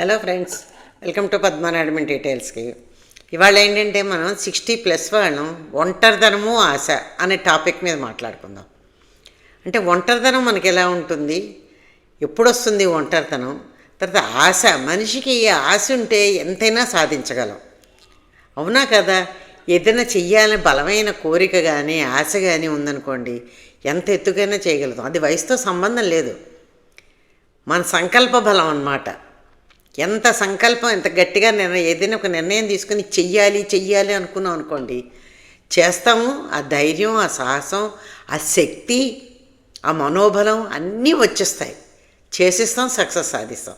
Hello friends welcome to పద్మనాడమి డీటెయిల్స్కి. ఇవాళ ఏంటంటే మనం సిక్స్టీ ప్లస్ వాళ్ళం ఒంటరితనము ఆశ అనే టాపిక్ మీద మాట్లాడుకుందాం. అంటే ఒంటరితనం మనకి ఎలా ఉంటుంది? ఎప్పుడు వస్తుంది ఒంటరితనం? తర్వాత ఆశ మనిషికి ఆశ ఉంటే ఎంతైనా సాధించగలం. అవునా కదా? ఏదైనా చెయ్యాలని బలమైన కోరిక కానీ ఆశ కానీ ఉందనుకోండి ఎంత ఎత్తుకైనా చేయగలుగుతాం. అది వయసుతో సంబంధం లేదు. మన సంకల్ప బలం అన్నమాట. ఎంత సంకల్పం ఎంత గట్టిగా నిర్ణయం ఏదైనా ఒక నిర్ణయం తీసుకుని చెయ్యాలి చెయ్యాలి అనుకున్నాం అనుకోండి చేస్తాము. ఆ ధైర్యం ఆ సాహసం ఆ శక్తి ఆ మనోబలం అన్నీ వచ్చేస్తాయి. చేసిస్తాం సక్సెస్ సాధిస్తాం.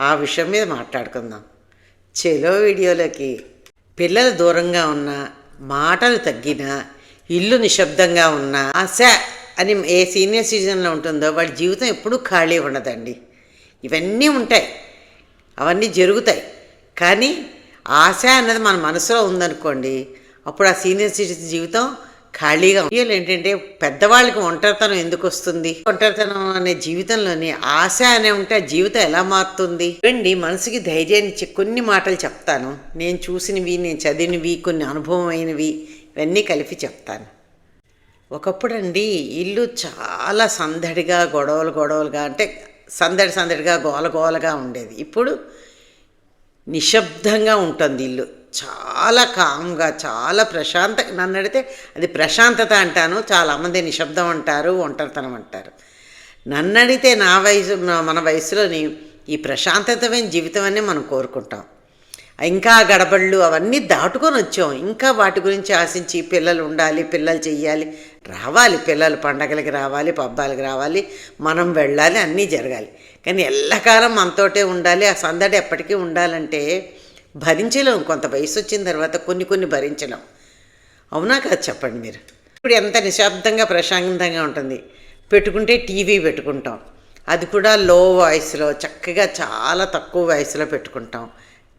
ఆ విషయం మీద మాట్లాడుకుందాం. చెలో వీడియోలోకి. పిల్లలు దూరంగా ఉన్నా మాటలు తగ్గినా ఇల్లు నిశ్శబ్దంగా ఉన్నా శా అని ఏ సీనియర్ సిటిజన్లో ఉంటుందో వాళ్ళ జీవితం ఎప్పుడూ ఖాళీ ఉండదండి. ఇవన్నీ ఉంటాయి. అవన్నీ జరుగుతాయి. కానీ ఆశ అన్నది మన మనసులో ఉందనుకోండి అప్పుడు ఆ సీనియర్ సిటిజన్ జీవితం ఖాళీగా వీళ్ళు ఏంటంటే పెద్దవాళ్ళకి ఒంటరితనం ఎందుకు వస్తుంది? ఒంటరితనం అనే జీవితంలోని ఆశ అనే ఉంటే ఆ జీవితం ఎలా మారుతుంది? రండి మనసుకి ధైర్యాన్ని ఇచ్చే కొన్ని మాటలు చెప్తాను. నేను చూసినవి నేను చదివినవి కొన్ని అనుభవమైనవి ఇవన్నీ కలిపి చెప్తాను. ఒకప్పుడు అండి ఇల్లు చాలా సందడిగా గొడవలు గొడవలుగా అంటే సందడి సందడిగా గోల గోలగా ఉండేది. ఇప్పుడు నిశ్శబ్దంగా ఉంటుంది ఇల్లు. చాలా కామ్గా చాలా ప్రశాంత నన్ను అడిగితే అది ప్రశాంతత అంటాను చాలామంది నిశ్శబ్దం అంటారు ఒంటరితనం అంటారు. నన్ను అడిగితే నా వయసు మన వయసులోని ఈ ప్రశాంతతమైన జీవితం అనే మనం కోరుకుంటాం. ఇంకా గడబళ్ళు అవన్నీ దాటుకొని వచ్చాం. ఇంకా వాటి గురించి ఆశించి పిల్లలు ఉండాలి పిల్లలు చెయ్యాలి. రావాలి పిల్లలు పండగలకి రావాలి పబ్బాలకి రావాలి మనం వెళ్ళాలి అన్నీ జరగాలి. కానీ ఎల్లకాలం మనతోటే ఉండాలి. ఆ సందడి ఎప్పటికీ ఉండాలంటే భరించలేం. కొంత వయసు వచ్చిన తర్వాత కొన్ని కొన్ని భరించలేం. అవునా కాదు చెప్పండి మీరు. ఇప్పుడు ఎంత నిశ్శబ్దంగా ప్రశాంతంగా ఉంటుంది. పెట్టుకుంటే టీవీ పెట్టుకుంటాం. అది కూడా లో వాయిస్లో చక్కగా చాలా తక్కువ వాయిస్లో పెట్టుకుంటాం.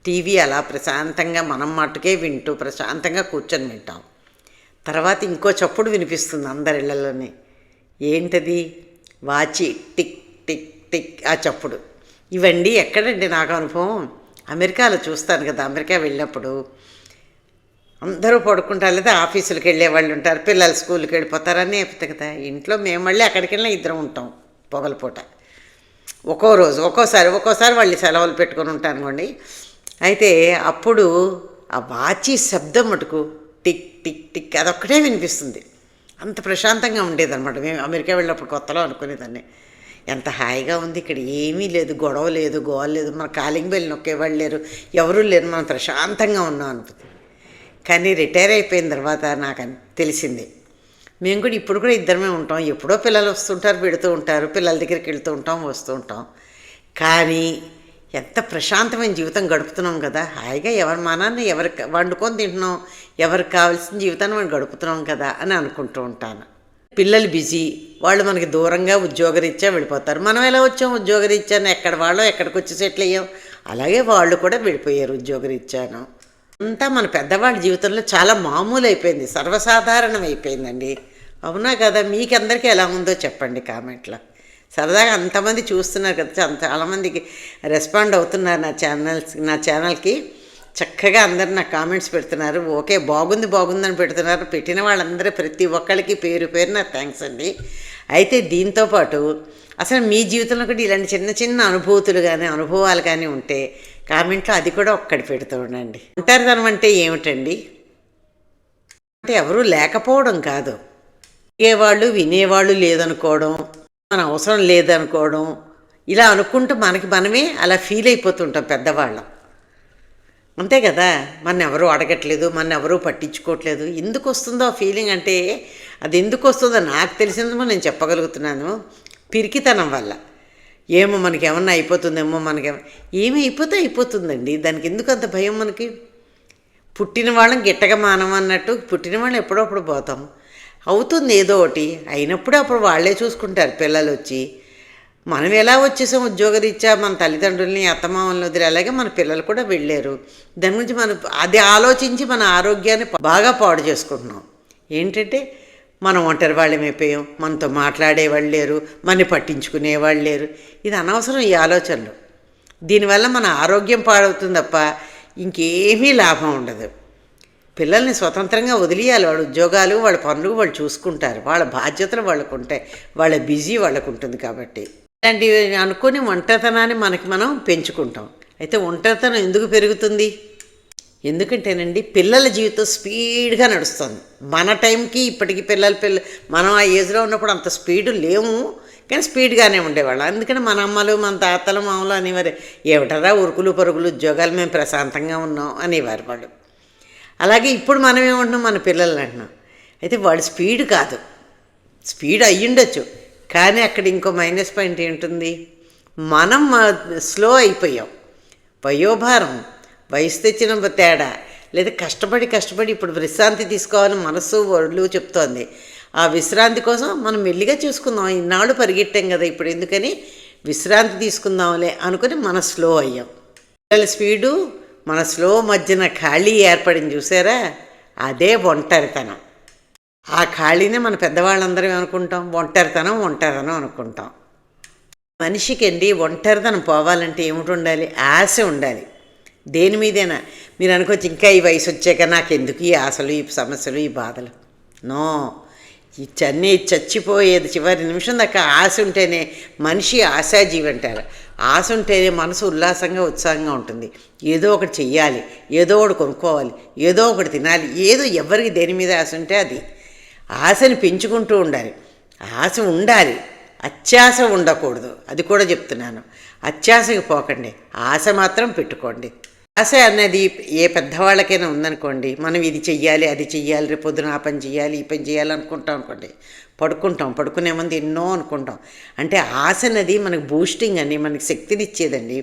టీవీ అలా ప్రశాంతంగా మనం మట్టుకే వింటూ ప్రశాంతంగా కూర్చొని వింటాం. తర్వాత ఇంకో చప్పుడు వినిపిస్తుంది అందరి ఇళ్ళలోని ఏంటది? వాచి టిక్ టిక్ టిక్ ఆ చప్పుడు. ఇవండి ఎక్కడండి నాకు అనుభవం? అమెరికాలో చూస్తాను కదా అమెరికా వెళ్ళినప్పుడు. అందరూ పడుకుంటారు లేదా ఆఫీసులకు వెళ్ళే వాళ్ళు ఉంటారు పిల్లలు స్కూల్కి వెళ్ళిపోతారని చెప్తాయి కదా ఇంట్లో మేము మళ్ళీ అక్కడికి వెళ్ళినా ఇద్దరం ఉంటాం పొగలపూట. ఒక్కో రోజు ఒక్కోసారి ఒక్కోసారి వాళ్ళు సెలవులు పెట్టుకొని ఉంటాను అనుకోండి. అయితే అప్పుడు ఆ వాచి శబ్దం మటుకు టిక్ టిక్ టిక్ అదొక్కటే వినిపిస్తుంది. అంత ప్రశాంతంగా ఉండేదన్నమాట. మేము అమెరికా వెళ్ళినప్పుడు కొత్తలో అనుకునేదాన్ని. ఎంత హాయిగా ఉంది ఇక్కడ ఏమీ లేదు గొడవ లేదు గోల లేదు మన కాలింగ్ బెల్ నొక్కేవాళ్ళు లేరు ఎవరూ లేరు మనం ప్రశాంతంగా ఉన్నాం అనుకుంది. కానీ రిటైర్ అయిపోయిన తర్వాత నాకు తెలిసింది. మేము కూడా ఇప్పుడు కూడా ఇద్దరమే ఉంటాం. ఎప్పుడో పిల్లలు వస్తుంటారు పెడుతూ ఉంటారు పిల్లల దగ్గరికి వెళ్తూ ఉంటాం వస్తూ ఉంటాం. కానీ ఎంత ప్రశాంతమైన జీవితం గడుపుతున్నాం కదా. హాయిగా ఎవరి మానాన్ని ఎవరికి వండుకొని తింటున్నాం ఎవరికి కావాల్సిన జీవితాన్ని మనం గడుపుతున్నాం కదా అని అనుకుంటూ ఉంటాను. పిల్లలు బిజీ వాళ్ళు మనకి దూరంగా ఉద్యోగరీత్యా వెళ్ళిపోతారు. మనం ఎలా వచ్చాం ఉద్యోగరీత్యాను? ఎక్కడ వాళ్ళో ఎక్కడికి వచ్చి సెటిల్ అయ్యాం? అలాగే వాళ్ళు కూడా వెళ్ళిపోయారు ఉద్యోగరీత్యాను. అంతా మన పెద్దవాళ్ళ జీవితంలో చాలా మామూలు అయిపోయింది సర్వసాధారణం అయిపోయిందండి అవునా కదా? మీకందరికీ ఎలా ఉందో చెప్పండి కామెంట్లో. సరదాగా అంతమంది చూస్తున్నారు కదా చాలామందికి రెస్పాండ్ అవుతున్నారు నా ఛానల్స్ నా ఛానల్కి చక్కగా అందరు నాకు కామెంట్స్ పెడుతున్నారు. ఓకే బాగుంది బాగుందని పెడుతున్నారు. పెట్టిన వాళ్ళందరూ ప్రతి ఒక్కరికి పేరు పేరు నా థ్యాంక్స్ అండి. అయితే దీంతోపాటు అసలు మీ జీవితంలో కూడా ఇలాంటి చిన్న చిన్న అనుభూతులు కానీ అనుభవాలు కానీ ఉంటే కామెంట్లో అది కూడా ఒక్కటి పెడుతూ ఉండండి. ఒంటరితనం అంటే ఏమిటండి? అంటే ఎవరూ లేకపోవడం కాదు. వినేవాళ్ళు వినేవాళ్ళు లేదనుకోవడం మన అవసరం లేదనుకోవడం ఇలా అనుకుంటూ మనకి మనమే అలా ఫీల్ అయిపోతుంటాం పెద్దవాళ్ళం. అంతే కదా? మన ఎవరూ అడగట్లేదు మన ఎవరూ పట్టించుకోవట్లేదు. ఎందుకు వస్తుందో ఆ ఫీలింగ్ అంటే అది ఎందుకు వస్తుందో నాకు తెలిసినమో నేను చెప్పగలుగుతున్నాను. పిరికితనం వల్ల. ఏమో మనకి ఏమన్నా అయిపోతుందేమో మనకి ఏమి అయిపోతే అయిపోతుందండి. దానికి ఎందుకు అంత భయం మనకి? పుట్టిన వాళ్ళం గిట్టగా మానం అన్నట్టు పుట్టిన వాళ్ళం ఎప్పుడప్పుడు పోతాము అవుతుంది ఏదో ఒకటి. అయినప్పుడు అప్పుడు వాళ్ళే చూసుకుంటారు పిల్లలు వచ్చి మనం ఎలా వచ్చేసాం ఉద్యోగరీత్యా మన తల్లిదండ్రుల్ని అత్తమామల్ని వదిలి అలాగే మన పిల్లలు కూడా వెళ్ళారు. దాని గురించి మనం అది ఆలోచించి మన ఆరోగ్యాన్ని బాగా పాడు చేసుకుంటున్నాం. ఏంటంటే మనం ఒంటరి వాళ్ళమైపోయాం మనతో మాట్లాడేవాళ్ళు లేరు మన పట్టించుకునేవాళ్ళు లేరు. ఇది అనవసరం ఈ ఆలోచనలు. దీనివల్ల మన ఆరోగ్యం పాడవుతుంది తప్ప ఇంకేమీ లాభం ఉండదు. పిల్లల్ని స్వతంత్రంగా వదిలియాలి. వాళ్ళ ఉద్యోగాలు వాళ్ళ పనులు వాళ్ళు చూసుకుంటారు. వాళ్ళ బాధ్యతలు వాళ్ళకు ఉంటాయి. వాళ్ళ బిజీ వాళ్ళకు ఉంటుంది కాబట్టి. ఇలాంటివి అనుకుని ఒంటరితనాన్ని మనకి మనం పెంచుకుంటాం. అయితే ఒంటరితనం ఎందుకు పెరుగుతుంది? ఎందుకంటేనండి పిల్లల జీవితం స్పీడ్గా నడుస్తుంది. మన టైంకి ఇప్పటికి పిల్లల పిల్ల మనం ఆ ఏజ్లో ఉన్నప్పుడు అంత స్పీడ్ లేము. కానీ స్పీడ్గానే ఉండేవాళ్ళం. అందుకని మన అమ్మలు మన తాతలు మామలు అనేవారు ఏమిటరా ఉరుకులు పరుగులు ఉద్యోగాలు మేము ప్రశాంతంగా ఉన్నాం అనేవారు వాళ్ళు. అలాగే ఇప్పుడు మనం ఏమంటున్నాం మన పిల్లల్ని అంటున్నాం. అయితే వాడు స్పీడ్ కాదు. స్పీడ్ అయ్యుండొచ్చు. కానీ అక్కడ ఇంకో మైనస్ పాయింట్ ఏంటుంది? మనం స్లో అయిపోయాం. వయోభారం వయసు తెచ్చిన తేడా. లేదా కష్టపడి కష్టపడి ఇప్పుడు విశ్రాంతి తీసుకోవాలని మనసు ఒళ్ళు చెప్తోంది. ఆ విశ్రాంతి కోసం మనం మెల్లిగా చూసుకుందాం. ఈనాడు పరిగెట్టాం కదా ఇప్పుడు ఎందుకని? విశ్రాంతి తీసుకుందాంలే అనుకుని మనం స్లో అయ్యాం. పిల్లల స్పీడు మన స్లో మధ్యన ఖాళీ ఏర్పడింది చూసారా? అదే ఒంటరితనం. ఆ ఖాళీనే మన పెద్దవాళ్ళందరం అనుకుంటాం ఒంటరితనం ఒంటరితనం అనుకుంటాం. మనిషికి అండి ఒంటరితనం పోవాలంటే ఏమిటి ఉండాలి ఆశ ఉండాలి. దేని మీదైనా? మీరు అనుకోవచ్చు ఇంకా ఈ వయసు వచ్చాక నాకు ఎందుకు ఈ ఆశలు ఈ సమస్యలు ఈ బాధలు? నో. ఈ చన్నీ చచ్చిపోయేది చివరి నిమిషం దాకా ఆశ ఉంటేనే మనిషి ఆశాజీవి అంటారు. ఆశ ఉంటేనే మనసు ఉల్లాసంగా ఉత్సాహంగా ఉంటుంది. ఏదో ఒకటి చెయ్యాలి ఏదో ఒకటి కొనుక్కోవాలి ఏదో ఒకటి తినాలి ఏదో ఎవరికి దేని మీద ఆశ ఉంటే అది. ఆశని పెంచుకుంటూ ఉండాలి. ఆశ ఉండాలి. అత్యాశ ఉండకూడదు. అది కూడా చెప్తున్నాను. అత్యాశకి పోకండి. ఆశ మాత్రం పెట్టుకోండి. ఆశ అనేది ఏ పెద్దవాళ్ళకైనా ఉందనుకోండి మనం ఇది చెయ్యాలి అది చెయ్యాలి రేపు పొద్దున ఆ పని చెయ్యాలి ఈ పని చేయాలి అనుకుంటాం అనుకోండి పడుకుంటాం పడుకునే ముందు ఎన్నో అనుకుంటాం. అంటే ఆశ అనేది మనకు బూస్టింగ్ అని మనకి శక్తిని ఇచ్చేదండి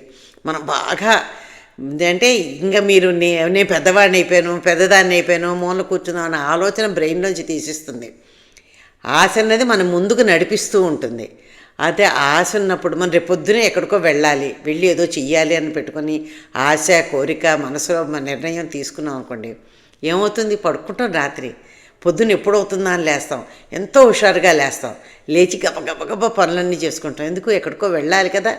మనం బాగా అంటే ఇంకా మీరు నే నేను పెద్దవాడిని అయిపోయాను పెద్దదాన్ని అయిపోయాను మూల కూర్చున్నాం అనే ఆలోచన బ్రెయిన్లోంచి తీసిస్తుంది. ఆశ అనేది మనం ముందుకు నడిపిస్తూ ఉంటుంది. అదే ఆశ ఉన్నప్పుడు మనం రేపొద్దునే ఎక్కడికో వెళ్ళాలి. వెళ్ళి ఏదో చెయ్యాలి అని పెట్టుకొని ఆశ కోరిక మనసులో మన నిర్ణయం తీసుకున్నాం అనుకోండి ఏమవుతుంది? పడుకుంటాం రాత్రి. పొద్దున ఎప్పుడు అవుతుందా అని లేస్తాం. ఎంతో హుషారుగా లేస్తాం. లేచి గబ గబ గబ పనులన్నీ చేసుకుంటాం. ఎందుకు? ఎక్కడికో వెళ్ళాలి కదా.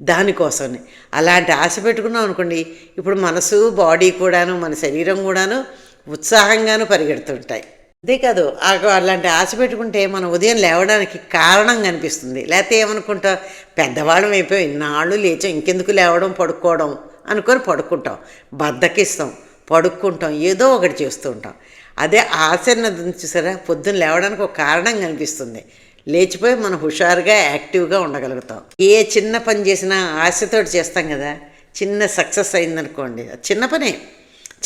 దానికోసమని అలాంటి ఆశ పెట్టుకున్నాం అనుకోండి ఇప్పుడు మనసు బాడీ కూడాను మన శరీరం కూడాను ఉత్సాహంగాను పరిగెడుతుంటాయి. అంతేకాదు కాదు అలాంటి ఆశ పెట్టుకుంటే మనం ఉదయం లేవడానికి కారణం కనిపిస్తుంది. లేకపోతే ఏమనుకుంటాం పెద్దవాళ్ళం అయిపోయి ఇన్నాళ్ళు లేచాం ఇంకెందుకు లేవడం పడుకోవడం అనుకొని పడుకుంటాం. బద్దకిస్తాం పడుకుంటాం ఏదో ఒకటి చేస్తూ ఉంటాం. అదే ఆశ అన్నది చూసారా? పొద్దున్న లేవడానికి ఒక కారణం కనిపిస్తుంది. లేచిపోయి మనం హుషారుగా యాక్టివ్గా ఉండగలుగుతాం. ఏ చిన్న పని చేసినా ఆశతోటి చేస్తాం కదా? చిన్న సక్సెస్ అయిందనుకోండి చిన్న పనే.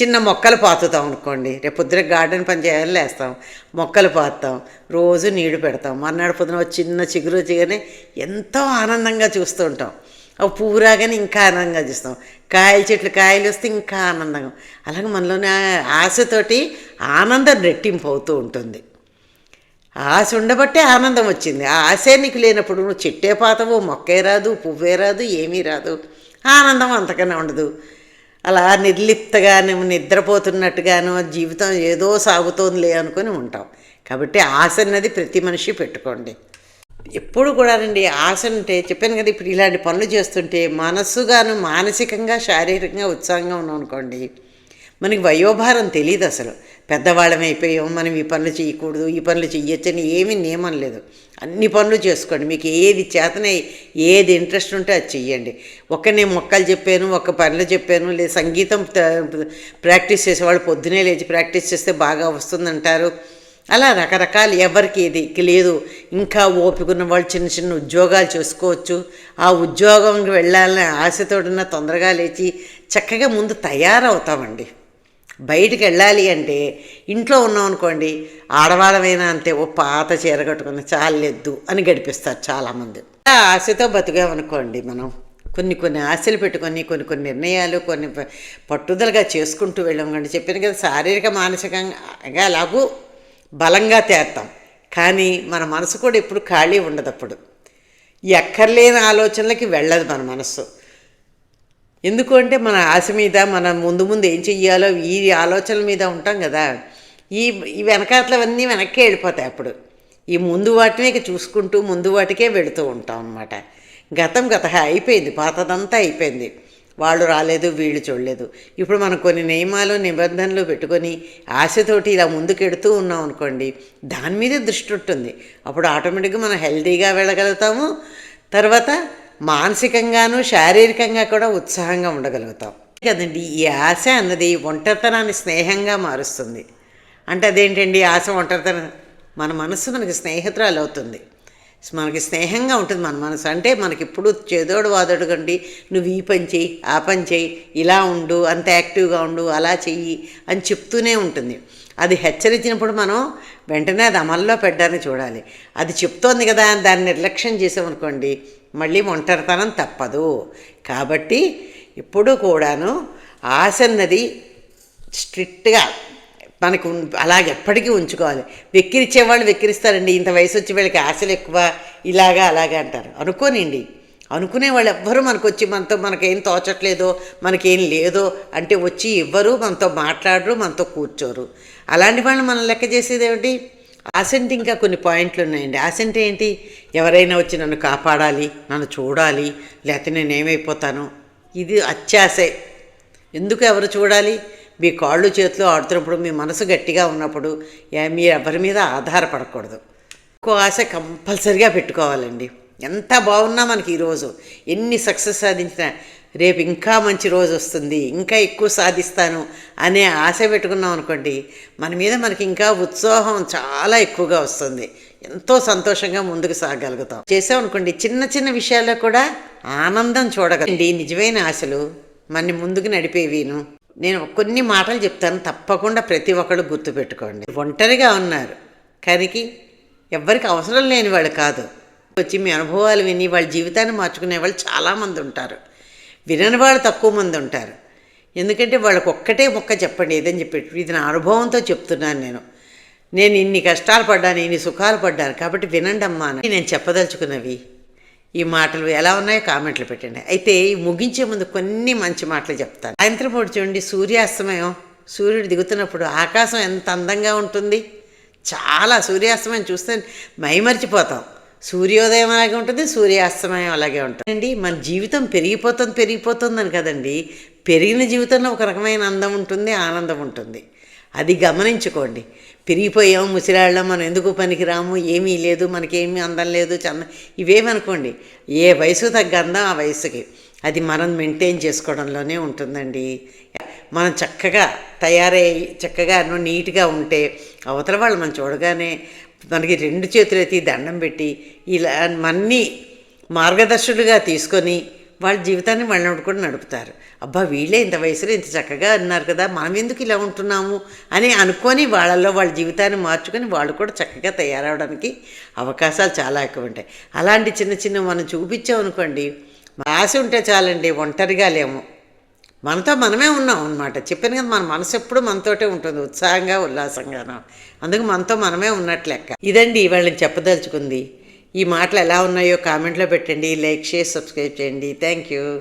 చిన్న మొక్కలు పాతుతాం అనుకోండి. రేపు పొద్దున గార్డెన్ పని చేయాలి లేస్తాం. మొక్కలు పాతాం. రోజు నీళ్ళు పెడతాం. మర్నాడు పొద్దున ఒక చిన్న చిగురు చేయగానే ఎంతో ఆనందంగా చూస్తూ ఉంటాం. అవి పువ్వు రాగానే ఇంకా ఆనందంగా చూస్తాం. కాయల చెట్లు కాయలు వస్తే ఇంకా ఆనందంగా. అలాగే మనలోని ఆశతోటి ఆనందం రెట్టింపు అవుతూ ఉంటుంది. ఆశ ఉండబట్టే ఆనందం వచ్చింది. ఆ ఆశే నీకు లేనప్పుడు నువ్వు చెట్టే పాతవు మొక్కే రాదు పువ్వే రాదు ఏమీ రాదు. ఆనందం అంతకన్నా ఉండదు. అలా నిర్లిప్తగాను నిద్రపోతున్నట్టుగాను జీవితం ఏదో సాగుతోందిలే అనుకొని ఉంటాం. కాబట్టి ఆశ అన్నది ప్రతి మనిషి పెట్టుకోండి. ఎప్పుడు కూడానండి ఆశ ఉంటే చెప్పాను కదా ఇప్పుడు ఇలాంటి పనులు చేస్తుంటే మనస్సుగాను మానసికంగా శారీరకంగా ఉత్సాహంగా ఉన్నాం అనుకోండి. మనకి వయోభారం తెలియదు అసలు. పెద్దవాళ్ళమైపోయాం మనం ఈ పనులు చేయకూడదు ఈ పనులు చెయ్యొచ్చని ఏమీ నియమం లేదు. అన్ని పనులు చేసుకోండి. మీకు ఏది చేతనే ఏది ఇంట్రెస్ట్ ఉంటే అది చెయ్యండి. ఒక నేను మొక్కలు చెప్పాను ఒక పనులు చెప్పాను లేదా సంగీతం ప్రాక్టీస్ చేసేవాళ్ళు పొద్దునే లేచి ప్రాక్టీస్ చేస్తే బాగా వస్తుందంటారు. అలా రకరకాలు ఎవరికి ఇది లేదు. ఇంకా ఓపిక ఉన్న వాళ్ళు చిన్న చిన్న ఉద్యోగాలు చేసుకోవచ్చు. ఆ ఉద్యోగంకి వెళ్ళాలని ఆశతోడున్న తొందరగా లేచి చక్కగా ముందు తయారవుతామండి. బయటికి వెళ్ళాలి అంటే ఇంట్లో ఉన్నాం అనుకోండి ఆడవాళ్ళమైనా అంతే ఓ పాత చీర కట్టుకుని చాలెద్దు అని గడిపిస్తారు చాలామంది. ఆశతో బతికామనుకోండి మనం. కొన్ని కొన్ని ఆశలు పెట్టుకొని కొన్ని కొన్ని నిర్ణయాలు కొన్ని పట్టుదలగా చేసుకుంటూ వెళ్ళాం కానీ చెప్పాను కదా శారీరక మానసికంగా అలాగూ బలంగా తేస్తాం కానీ మన మనసు కూడా ఎప్పుడు ఖాళీ ఉండదు అప్పుడు. ఎక్కర్లేని ఆలోచనలకి వెళ్ళదు మన మనసు. ఎందుకు అంటే మన ఆశ మీద మన ముందు ముందు ఏం చెయ్యాలో ఈ ఆలోచనల మీద ఉంటాం కదా. ఈ ఈ వెనకాతలవన్నీ వెనక్కి వెళ్ళిపోతాయి అప్పుడు. ఈ ముందు వాటినే ఇక చూసుకుంటూ ముందు వాటికే వెళుతూ ఉంటాం అన్నమాట. గతం గత అయిపోయింది పాతదంతా అయిపోయింది. వాళ్ళు రాలేదు వీళ్ళు చూడలేదు. ఇప్పుడు మనం కొన్ని నియమాలు నిబంధనలు పెట్టుకొని ఆశతోటి ఇలా ముందుకెడుతూ ఉన్నాం అనుకోండి దాని మీదే దృష్టి ఉంటుంది. అప్పుడు ఆటోమేటిక్గా మనం హెల్తీగా వెళ్ళగలుగుతాము. తర్వాత మానసికంగాను శారీరకంగా కూడా ఉత్సాహంగా ఉండగలుగుతాం. కదండి ఈ ఆశ అన్నది ఒంటరితనాన్ని స్నేహంగా మారుస్తుంది. అంటే అదేంటండి ఆశ ఒంటరితనం? మన మనసు మనకి స్నేహితురాలు అవుతుంది. మనకి స్నేహంగా ఉంటుంది మన మనసు అంటే మనకి ఇప్పుడు చేదోడు వాదోడు కండి నువ్వు ఈ పని చెయ్యి ఆ పని చెయ్యి ఇలా ఉండు అంత యాక్టివ్గా ఉండు అలా చెయ్యి అని చెప్తూనే ఉంటుంది. అది హెచ్చరించినప్పుడు మనం వెంటనే అది అమల్లో పెట్టడానికి చూడాలి. అది చెప్తోంది కదా దాన్ని నిర్లక్ష్యం చేసామనుకోండి మళ్ళీ ఒంటరితనం తప్పదు. కాబట్టి ఇప్పుడు కూడాను ఆశ అన్నది స్ట్రిక్ట్గా మనకు అలాగే అలాగ ఎప్పటికీ ఉంచుకోవాలి. వెక్కిరిచ్చేవాళ్ళు వెక్కిరిస్తారండి. ఇంత వయసు వచ్చి వీళ్ళకి ఆశలు ఎక్కువ ఇలాగా అలాగా అంటారు. అనుకోనండి. అనుకునే వాళ్ళు ఎవ్వరూ మనకు వచ్చి మనతో మనకేం తోచట్లేదో మనకేం లేదో అంటే వచ్చి ఎవ్వరు మనతో మాట్లాడరు మనతో కూర్చోరు. అలాంటి వాళ్ళని మనం లెక్క చేసేది ఏమిటి ఆసెంట్ ఇంకా కొన్ని పాయింట్లు ఉన్నాయండి. ఆసెంట్ ఏంటి? ఎవరైనా వచ్చి నన్ను కాపాడాలి నన్ను చూడాలి లేకపోతే నేను ఏమైపోతాను? ఇది అత్యాసే ఎందుకు ఎవరు చూడాలి? మీ కాళ్ళు చేతులు ఆడుతున్నప్పుడు మీ మనసు గట్టిగా ఉన్నప్పుడు ఏ- మీరు ఎవరి మీద ఆధారపడకూడదు. ఇంకో ఆశ కంపల్సరిగా పెట్టుకోవాలండి. ఎంత బాగున్నా మనకి ఈరోజు ఎన్ని సక్సెస్ సాధించినా రేపు ఇంకా మంచి రోజు వస్తుంది. ఇంకా ఎక్కువ సాధిస్తాను అనే ఆశ పెట్టుకున్నాం అనుకోండి మన మీద మనకి ఇంకా ఉత్సాహం చాలా ఎక్కువగా వస్తుంది. ఎంతో సంతోషంగా ముందుకు సాగలుగుతాం. చేసామనుకోండి చిన్న చిన్న విషయాల్లో కూడా ఆనందం చూడగలండి నిజమైన ఆశలు మన ముందుకు నడిపేవిను. నేను కొన్ని మాటలు చెప్తాను తప్పకుండా ప్రతి ఒక్కళ్ళు గుర్తుపెట్టుకోండి. ఒంటరిగా ఉన్నారు కానీ ఎవ్వరికి అవసరం లేని వాళ్ళు కాదు. వచ్చి మీ అనుభవాలు విని వాళ్ళ జీవితాన్ని మార్చుకునే వాళ్ళు చాలామంది ఉంటారు. వినని వాళ్ళు తక్కువ మంది ఉంటారు. ఎందుకంటే వాళ్ళకు ఒక్కటే మొక్క చెప్పండి ఏదని చెప్పి ఇది నా అనుభవంతో చెప్తున్నాను నేను. నేను ఇన్ని కష్టాలు పడ్డాను ఇన్ని సుఖాలు పడ్డాను కాబట్టి వినండి అమ్మా అని నేను చెప్పదలుచుకున్నవి. ఈ మాటలు ఎలా ఉన్నాయో కామెంట్లు పెట్టండి. అయితే ఈ ముగించే ముందు కొన్ని మంచి మాటలు చెప్తాను. సాయంత్రం పూట చూడండి సూర్యాస్తమయం. సూర్యుడు దిగుతున్నప్పుడు ఆకాశం ఎంత అందంగా ఉంటుంది. చాలా సూర్యాస్తమయం చూస్తే మైమరిచిపోతాం. సూర్యోదయం అలాగే ఉంటుంది సూర్యాస్తమయం అలాగే ఉంటుంది. అండి మన జీవితం పెరిగిపోతుంది పెరిగిపోతుందని కదండి పెరిగిన జీవితంలో ఒక రకమైన అందం ఉంటుంది ఆనందం ఉంటుంది. అది గమనించుకోండి. పెరిగిపోయాం ముసిరాళ్ళం మనం ఎందుకు పనికిరాము ఏమీ లేదు మనకేమీ అందం లేదు చంద ఇవేమనుకోండి ఏ వయసు తగ్గ అందం ఆ వయసుకి. అది మనం మెయింటైన్ చేసుకోవడంలోనే ఉంటుందండి. మనం చక్కగా తయారై చక్కగా నీట్గా ఉంటే అవతల వాళ్ళు మనం చూడగానే మనకి రెండు చేతులైతే దండం పెట్టి ఇలా మన్ని మార్గదర్శులుగా తీసుకొని వాళ్ళ జీవితాన్ని వాళ్ళని కూడా నడుపుతారు. అబ్బా వీళ్ళే ఇంత వయసులో ఇంత చక్కగా అన్నారు కదా మనం ఎందుకు ఇలా ఉంటున్నాము అని అనుకొని వాళ్ళల్లో వాళ్ళ జీవితాన్ని మార్చుకొని వాళ్ళు కూడా చక్కగా తయారవడానికి అవకాశాలు చాలా ఎక్కువ ఉంటాయి. అలాంటి చిన్న చిన్న మనం చూపించామనుకోండి ఆశ ఉంటే చాలండి ఒంటరిగా లేము. మనతో మనమే ఉన్నాం అనమాట చెప్పాను కదా మన మనసు ఎప్పుడు మనతోటే ఉంటుంది ఉత్సాహంగా ఉల్లాసంగాను. అందుకు మనతో మనమే ఉన్నట్లు లెక్క. ఇదండి వాళ్ళని చెప్పదలుచుకుంది. ఈ మాటలు ఎలా ఉన్నాయో కామెంట్లో పెట్టండి లైక్ షేర్ సబ్స్క్రైబ్ చేయండి. Thank you.